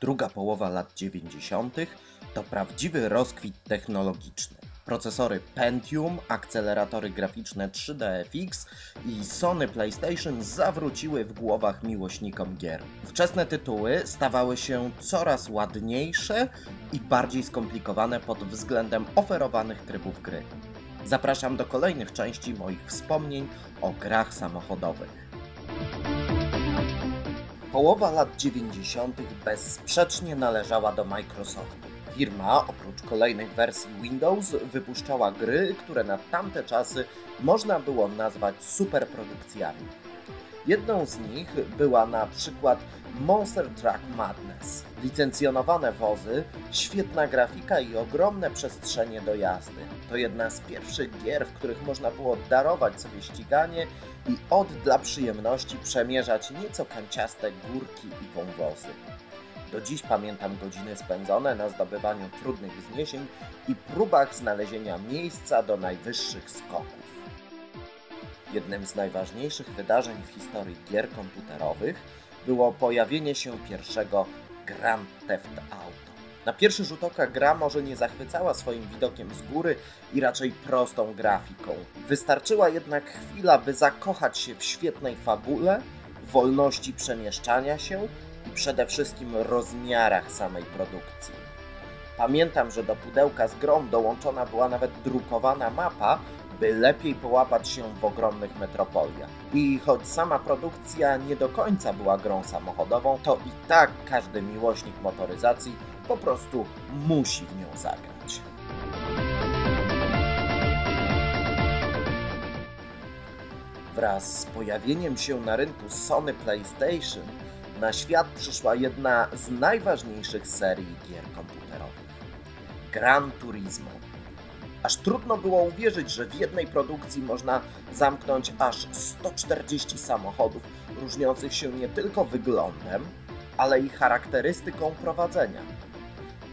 Druga połowa lat 90. to prawdziwy rozkwit technologiczny. Procesory Pentium, akceleratory graficzne 3DFX i Sony PlayStation zawróciły w głowach miłośnikom gier. Wczesne tytuły stawały się coraz ładniejsze i bardziej skomplikowane pod względem oferowanych trybów gry. Zapraszam do kolejnych części moich wspomnień o grach samochodowych. Połowa lat 90. bezsprzecznie należała do Microsoftu. Firma, oprócz kolejnych wersji Windows, wypuszczała gry, które na tamte czasy można było nazwać superprodukcjami. Jedną z nich była na przykład Monster Truck Madness. Licencjonowane wozy, świetna grafika i ogromne przestrzenie do jazdy. To jedna z pierwszych gier, w których można było darować sobie ściganie i od dla przyjemności przemierzać nieco kanciaste górki i wąwozy. Do dziś pamiętam godziny spędzone na zdobywaniu trudnych wzniesień i próbach znalezienia miejsca do najwyższych skoków. Jednym z najważniejszych wydarzeń w historii gier komputerowych było pojawienie się pierwszego Grand Theft Auto. Na pierwszy rzut oka gra może nie zachwycała swoim widokiem z góry i raczej prostą grafiką. Wystarczyła jednak chwila, by zakochać się w świetnej fabule, wolności przemieszczania się przede wszystkim rozmiarach samej produkcji. Pamiętam, że do pudełka z grą dołączona była nawet drukowana mapa, by lepiej połapać się w ogromnych metropoliach. I choć sama produkcja nie do końca była grą samochodową, to i tak każdy miłośnik motoryzacji po prostu musi w nią zagrać. Wraz z pojawieniem się na rynku Sony PlayStation na świat przyszła jedna z najważniejszych serii gier komputerowych Gran Turismo. Aż trudno było uwierzyć, że w jednej produkcji można zamknąć aż 140 samochodów, różniących się nie tylko wyglądem, ale i charakterystyką prowadzenia.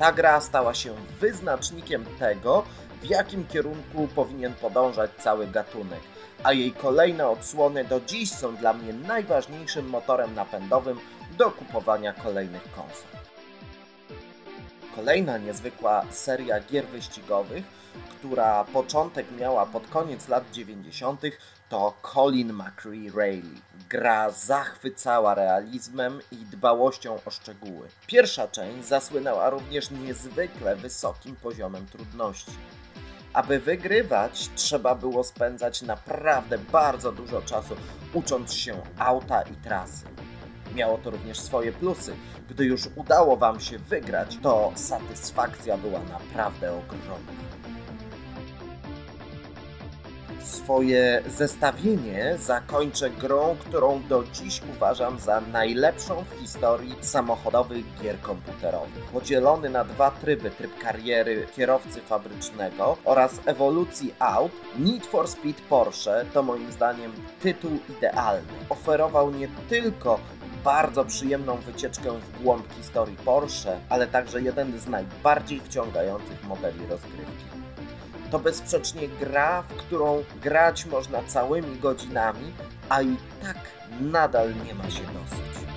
Ta gra stała się wyznacznikiem tego, w jakim kierunku powinien podążać cały gatunek, a jej kolejne odsłony do dziś są dla mnie najważniejszym motorem napędowym do kupowania kolejnych konsol. Kolejna niezwykła seria gier wyścigowych, która początek miała pod koniec lat 90., to Colin McRae Rally. Gra zachwycała realizmem i dbałością o szczegóły. Pierwsza część zasłynęła również niezwykle wysokim poziomem trudności. Aby wygrywać, trzeba było spędzać naprawdę bardzo dużo czasu ucząc się auta i trasy. Miało to również swoje plusy. Gdy już udało Wam się wygrać, to satysfakcja była naprawdę ogromna. Swoje zestawienie zakończę grą, którą do dziś uważam za najlepszą w historii samochodowych gier komputerowych. Podzielony na dwa tryby, tryb kariery kierowcy fabrycznego oraz ewolucji aut, Need for Speed Porsche to moim zdaniem tytuł idealny. Oferował nie tylko bardzo przyjemną wycieczkę w głąb historii Porsche, ale także jeden z najbardziej wciągających modeli rozgrywki. To bezsprzecznie gra, w którą grać można całymi godzinami, a i tak nadal nie ma się dosyć.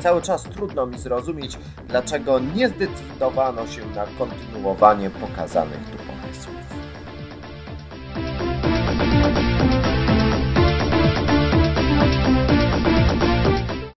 Cały czas trudno mi zrozumieć, dlaczego nie zdecydowano się na kontynuowanie pokazanych tu